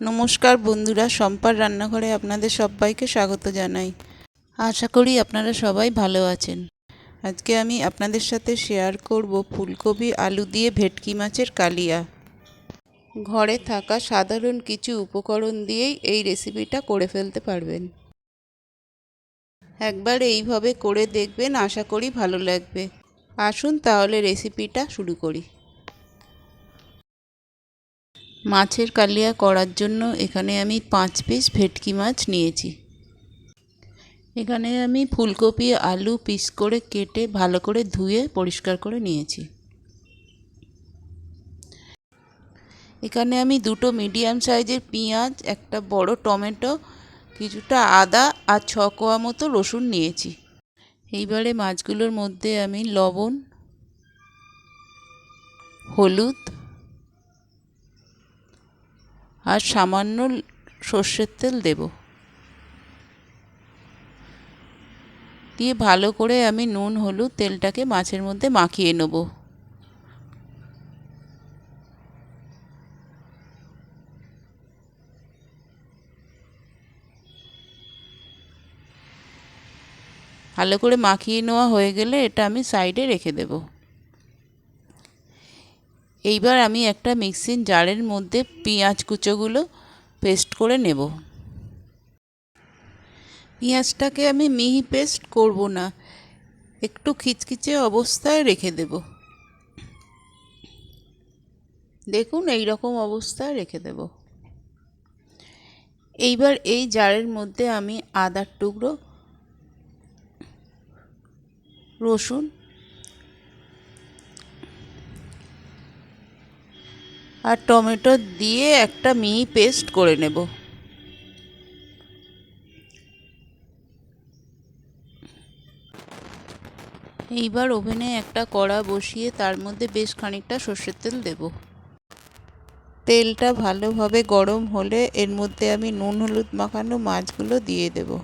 নমস্কার বন্ধুরা সম্পার রান্নাঘরে আপনাদের সবাইকে স্বাগত জানাই। আশা করি আপনারা সবাই ভালো আছেন। আজকে আমি আপনাদের সাথে শেয়ার করব ফুলকপি, আলু দিয়ে ভেটকি মাছের কালিয়া। ঘরে থাকা সাধারণ কিছু উপকরণ দিয়েই এই রেসিপিটা করে ফেলতে পারবেন। একবার এইভাবে করে দেখবেন, আশা করি ভালো লাগবে। আসুন তাহলে রেসিপিটা শুরু করি। মাছের কালিয়া করার জন্য এখানে আমি পাঁচ পিস ভেটকি মাছ নিয়েছি। এখানে আমি ফুলকপি, আলু পিস করে কেটে ভালো করে ধুয়ে পরিষ্কার করে নিয়েছি। এখানে আমি দুটো মিডিয়াম সাইজের পেঁয়াজ, একটা বড় টমেটো, কিছুটা আদা আর ছ কোয়া মতো রসুন নিয়েছি। এইবারে মাছগুলোর মধ্যে আমি লবণ, হলুদ আর সামান্য সর্ষের তেল দেব। দিয়ে ভালো করে আমি নুন, হলুদ তেলটাকে মাছের মধ্যে মাখিয়ে নেব। ভালো করে মাখিয়ে নেওয়া হয়ে গেলে এটা আমি সাইডে রেখে দেব। এইবার আমি একটা মিক্সিং জারের মধ্যে পেঁয়াজ কুচোগুলো পেস্ট করে নেব। পেঁয়াজটাকে আমি মিহি পেস্ট করব না, একটু খিচখিচে অবস্থায় রেখে দেব। দেখুন এই রকম অবস্থায় রেখে দেব। এইবার এই জারের মধ্যে আমি আদার টুকরো, রসুন আর টমেটো দিয়ে একটা মিহি পেস্ট করে নেব। এইবার ওভেনে একটা কড়া বসিয়ে তার মধ্যে বেশ খানিকটা সর্ষের তেল দেব। তেলটা ভালোভাবে গরম হলে এর মধ্যে আমি নুন, হলুদ মাখানো মাছগুলো দিয়ে দেবো।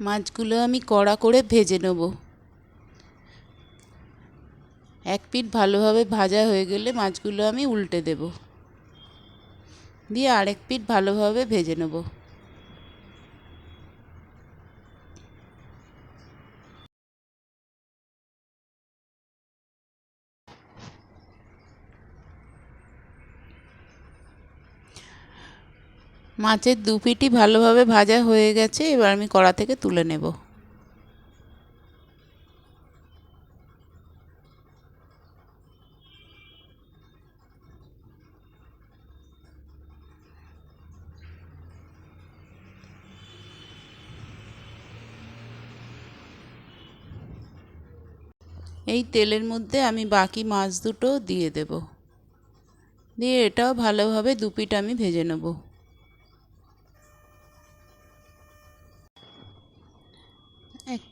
মাছগুলো আমি কড়া করে ভেজে নেব। এক পিঠ ভালোভাবে ভাজা হয়ে গেলে মাছগুলো আমি উল্টে দেব। দিয়ে আরেক পিঠ ভালোভাবে ভেজে নেব। মাছের দু পিঠই ভালোভাবে ভাজা হয়ে গেছে, এবার আমি কড়া থেকে তুলে নেব। এই তেলের মধ্যে আমি বাকি মাছ দুটো দিয়ে দেব। দিয়ে এটাও ভালোভাবে দু পিঠ আমি ভেজে নেব।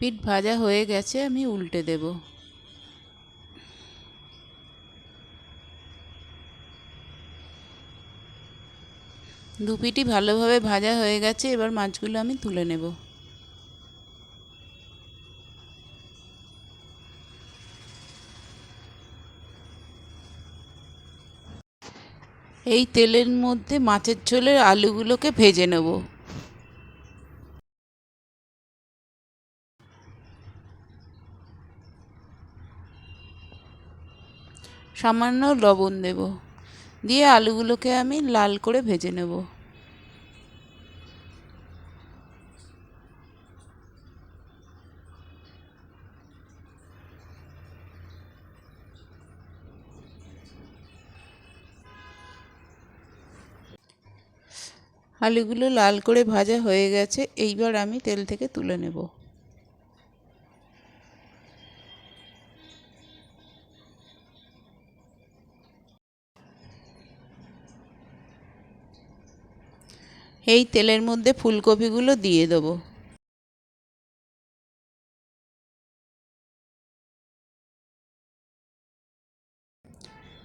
পিঠ ভাজা হয়ে গেছে, আমি উল্টে দেব। দু পিঠই ভালোভাবে ভাজা হয়ে গেছে, এবার মাছগুলো আমি তুলে নেব। এই তেলের মধ্যে মাছের ঝোলের আলুগুলোকে ভেজে নেব। সামান্য লবণ দেব। দিয়ে আলুগুলোকে আমি লাল করে ভেজে নেব। আলুগুলো লাল করে ভাজা হয়ে গেছে, এইবার আমি তেল থেকে তুলে নেব। এই তেলের মধ্যে ফুলকপিগুলো দিয়ে দেবো।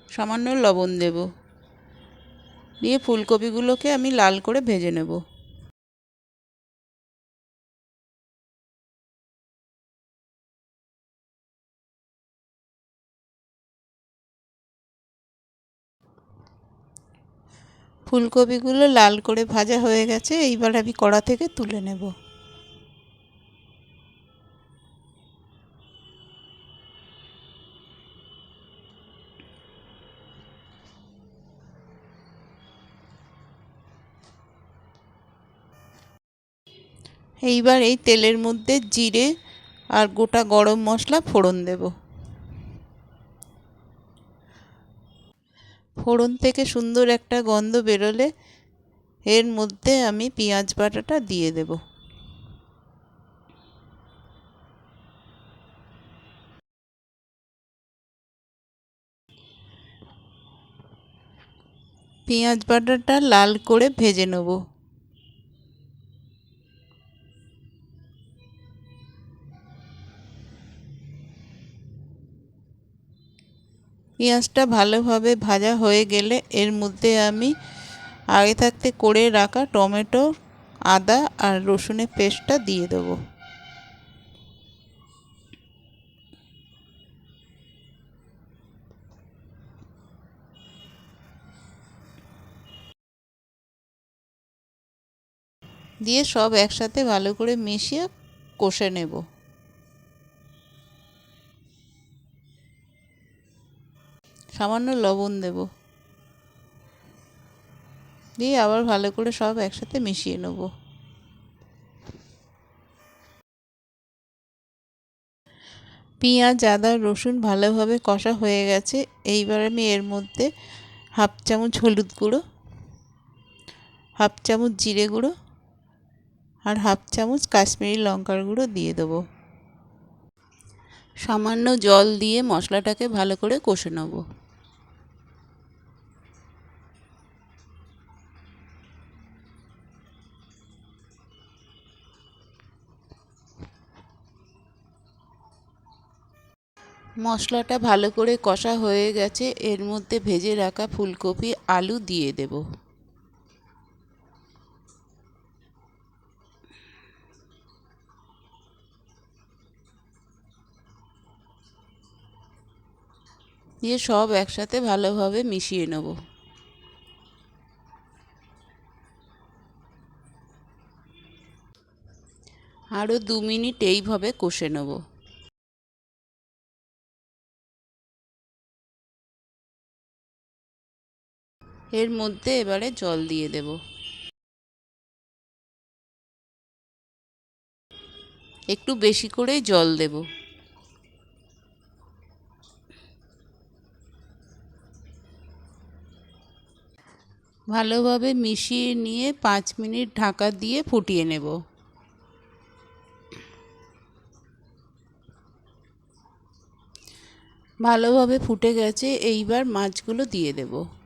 সামান্য লবণ দেব। দিয়ে ফুলকপিগুলোকে আমি লাল করে ভেজে নেব। ফুলকপিগুলো লাল করে ভাজা হয়ে গেছে, এইবার আমি কড়া থেকে তুলে নেব। এইবার এই তেলের মধ্যে জিরে আর গোটা গরম মশলা ফোড়ন দেব। ফোড়ন থেকে সুন্দর একটা গন্ধ বেরোলে এর মধ্যে আমি পেঁয়াজ বাটাটা দিয়ে দেব। পেঁয়াজ বাটাটা লাল করে ভেজে নেব। পেঁয়াজটা ভালোভাবে ভাজা হয়ে গেলে এর মধ্যে আমি আগে থাকতে করে রাখা টমেটো, আদা আর রসুনের পেস্টটা দিয়ে দেবো। দিয়ে সব একসাথে ভালো করে মিশিয়ে কষে নেব। সামান্য লবণ দেব। দিয়ে আবার ভালো করে সব একসাথে মিশিয়ে নেব। পেঁয়াজ, আদা, রসুন ভালোভাবে কষা হয়ে গেছে। এইবার আমি এর মধ্যে হাফ চামচ হলুদ গুঁড়ো, হাফ চামচ জিরে গুঁড়ো আর হাফ চামচ কাশ্মীরি লঙ্কার গুঁড়ো দিয়ে দেবো। সামান্য জল দিয়ে মশলাটাকে ভালো করে কষে নেব। মশলাটা ভালো করে কষা হয়ে গেছে। এর মধ্যে ভেজে রাখা ফুলকপি, আলু দিয়ে দেব। দিয়ে সব একসাথে ভালোভাবে মিশিয়ে নেব। আরও দু মিনিট এইভাবে কষে নেব। এর মধ্যে এবারে জল দিয়ে দেব। একটু বেশি করেই জল দেব। ভালোভাবে মিশিয়ে নিয়ে পাঁচ মিনিট ঢাকা দিয়ে ফুটিয়ে নেব। ভালোভাবে ফুটে গেছে, এইবার মাছগুলো দিয়ে দেব।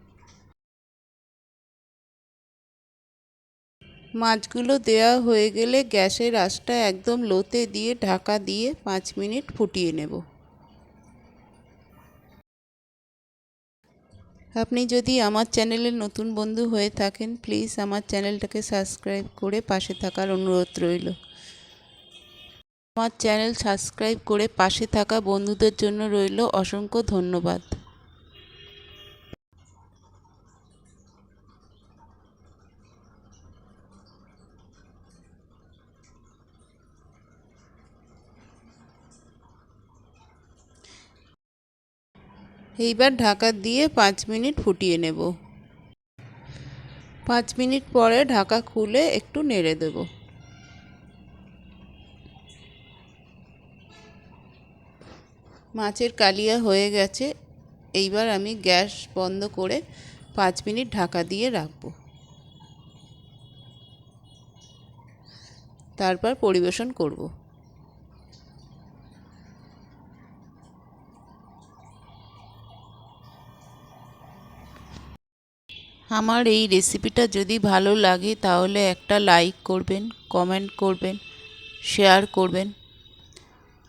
মাছগুলো দেওয়া হয়ে গেলে গ্যাসের আঁচটা একদম লোতে দিয়ে, ঢাকা দিয়ে পাঁচ মিনিট ফুটিয়ে নেব। আপনি যদি আমার চ্যানেলের নতুন বন্ধু হয়ে থাকেন, প্লিজ আমার চ্যানেলটাকে সাবস্ক্রাইব করে পাশে থাকার অনুরোধ রইল। আমার চ্যানেল সাবস্ক্রাইব করে পাশে থাকা বন্ধুদের জন্য রইল অসংখ্য ধন্যবাদ। এইবার ঢাকা দিয়ে পাঁচ মিনিট ফুটিয়ে নেব। পাঁচ মিনিট পরে ঢাকা খুলে একটু নেড়ে দেব। মাছের কালিয়া হয়ে গেছে। এইবার আমি গ্যাস বন্ধ করে পাঁচ মিনিট ঢাকা দিয়ে রাখব। তারপর পরিবেশন করব। আমার এই রেসিপিটা যদি ভালো লাগে, তাহলে একটা লাইক করবেন কমেন্ট করবেন শেয়ার করবেন,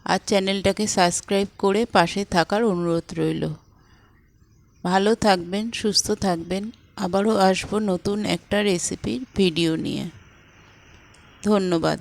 আর চ্যানেলটাকে সাবস্ক্রাইব করে পাশে থাকার অনুরোধ রইল। ভালো থাকবেন, সুস্থ থাকবেন, আবারও আসব নতুন একটা রেসিপির ভিডিও নিয়ে। ধন্যবাদ।